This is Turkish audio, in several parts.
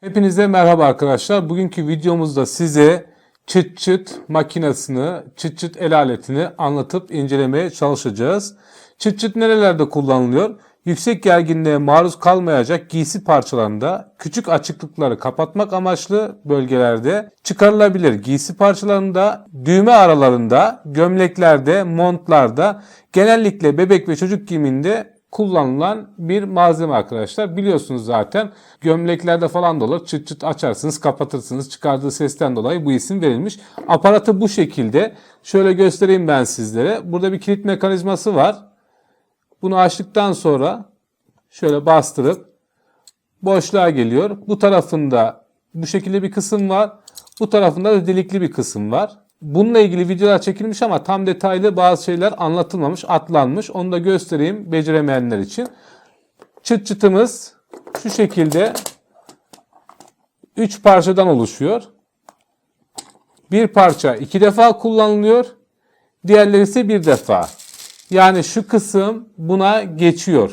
Hepinize merhaba arkadaşlar. Bugünkü videomuzda size çıt çıt makinesini, çıt çıt el aletini anlatıp incelemeye çalışacağız. Çıt çıt nerelerde kullanılıyor? Yüksek gerginliğe maruz kalmayacak giysi parçalarında küçük açıklıkları kapatmak amaçlı bölgelerde çıkarılabilir. Giysi parçalarında, düğme aralarında, gömleklerde, montlarda, genellikle bebek ve çocuk giyiminde kullanılan bir malzeme arkadaşlar. Biliyorsunuz zaten gömleklerde falan da olur. Çıt çıt açarsınız kapatırsınız. Çıkardığı sesten dolayı bu isim verilmiş. Aparatı bu şekilde. Şöyle göstereyim ben sizlere. Burada bir kilit mekanizması var. Bunu açtıktan sonra şöyle bastırıp boşluğa geliyor. Bu tarafında bu şekilde bir kısım var. Bu tarafında da delikli bir kısım var. Bununla ilgili videolar çekilmiş ama tam detaylı bazı şeyler anlatılmamış, atlanmış. Onu da göstereyim beceremeyenler için. Çıt çıtımız şu şekilde 3 parçadan oluşuyor. Bir parça iki defa kullanılıyor. Diğerleri ise bir defa. Yani şu kısım buna geçiyor.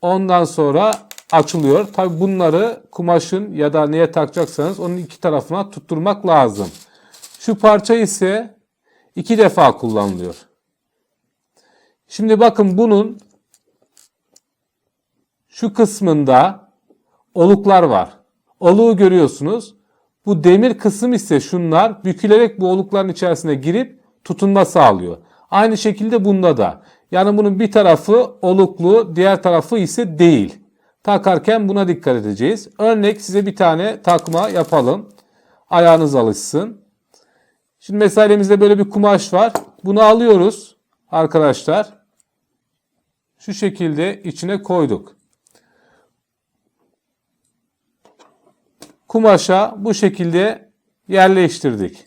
Ondan sonra açılıyor. Tabi bunları kumaşın ya da neye takacaksanız onun iki tarafına tutturmak lazım. Şu parça ise iki defa kullanılıyor. Şimdi bakın bunun şu kısmında oluklar var. Oluğu görüyorsunuz. Bu demir kısım ise şunlar bükülerek bu olukların içerisine girip tutunma sağlıyor. Aynı şekilde bunda da. Yani bunun bir tarafı oluklu, diğer tarafı ise değil. Takarken buna dikkat edeceğiz. Örnek size bir tane takma yapalım. Ayağınız alışsın. Şimdi mesela elimizde böyle bir kumaş var. Bunu alıyoruz arkadaşlar. Şu şekilde içine koyduk. Kumaşa bu şekilde yerleştirdik.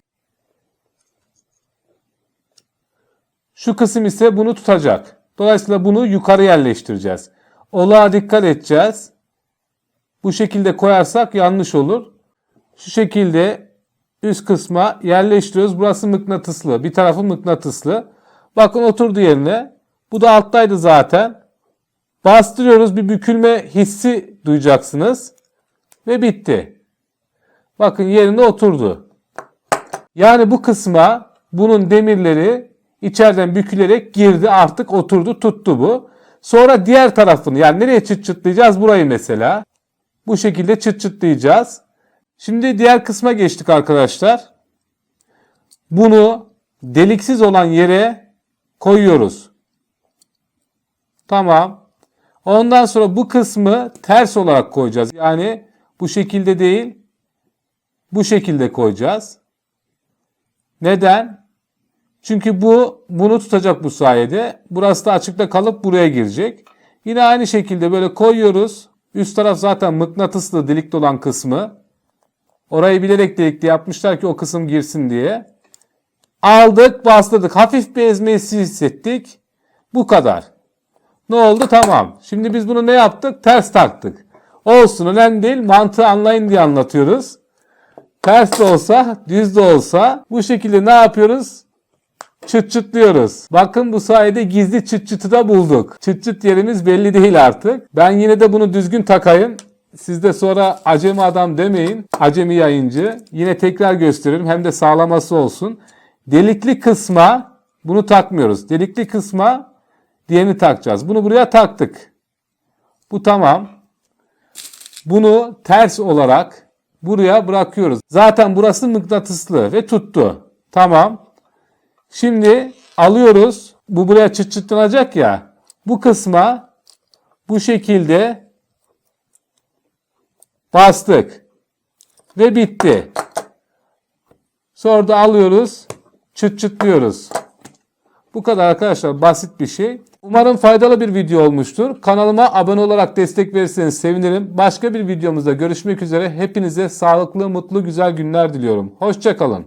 Şu kısım ise bunu tutacak. Dolayısıyla bunu yukarı yerleştireceğiz. Olağa dikkat edeceğiz. Bu şekilde koyarsak yanlış olur. Şu şekilde üst kısma yerleştiriyoruz. Burası mıknatıslı. Bir tarafı mıknatıslı. Bakın oturdu yerine. Bu da alttaydı zaten. Bastırıyoruz. Bir bükülme hissi duyacaksınız. Ve bitti. Bakın yerine oturdu. Yani bu kısma bunun demirleri içeriden bükülerek girdi artık oturdu tuttu bu. Sonra diğer tarafını yani nereye çıt çıtlayacağız burayı mesela. Bu şekilde çıt çıtlayacağız. Şimdi diğer kısma geçtik arkadaşlar. Bunu deliksiz olan yere koyuyoruz. Tamam. Ondan sonra bu kısmı ters olarak koyacağız. Yani bu şekilde değil, bu şekilde koyacağız. Neden? Çünkü bu bunu tutacak bu sayede. Burası da açıkta kalıp buraya girecek. Yine aynı şekilde böyle koyuyoruz. Üst taraf zaten mıknatıslı delikli olan kısmı. Orayı bilerek delikli yapmışlar ki o kısım girsin diye. Aldık bastırdık. Hafif bir ezmesi hissettik. Bu kadar. Ne oldu? Tamam. Şimdi biz bunu ne yaptık? Ters taktık. Olsun önemli değil. Mantığı anlayın diye anlatıyoruz. Ters de olsa, düz de olsa bu şekilde ne yapıyoruz? Çıt çıtlıyoruz. Bakın bu sayede gizli çıt çıtı da bulduk. Çıt çıt yerimiz belli değil artık. Ben yine de bunu düzgün takayım. Siz de sonra acemi adam demeyin. Acemi yayıncı. Yine tekrar gösteririm. Hem de sağlaması olsun. Delikli kısma bunu takmıyoruz. Delikli kısma diğerini takacağız. Bunu buraya taktık. Bu tamam. Bunu ters olarak buraya bırakıyoruz. Zaten burası mıknatıslı ve tuttu. Tamam. Şimdi alıyoruz. Bu buraya çıt çıtlanacak ya. Bu kısma bu şekilde bastık. Ve bitti. Sonra da alıyoruz. Çıt çıtlıyoruz. Bu kadar arkadaşlar basit bir şey. Umarım faydalı bir video olmuştur. Kanalıma abone olarak destek verirseniz sevinirim. Başka bir videomuzda görüşmek üzere. Hepinize sağlıklı, mutlu, güzel günler diliyorum. Hoşçakalın.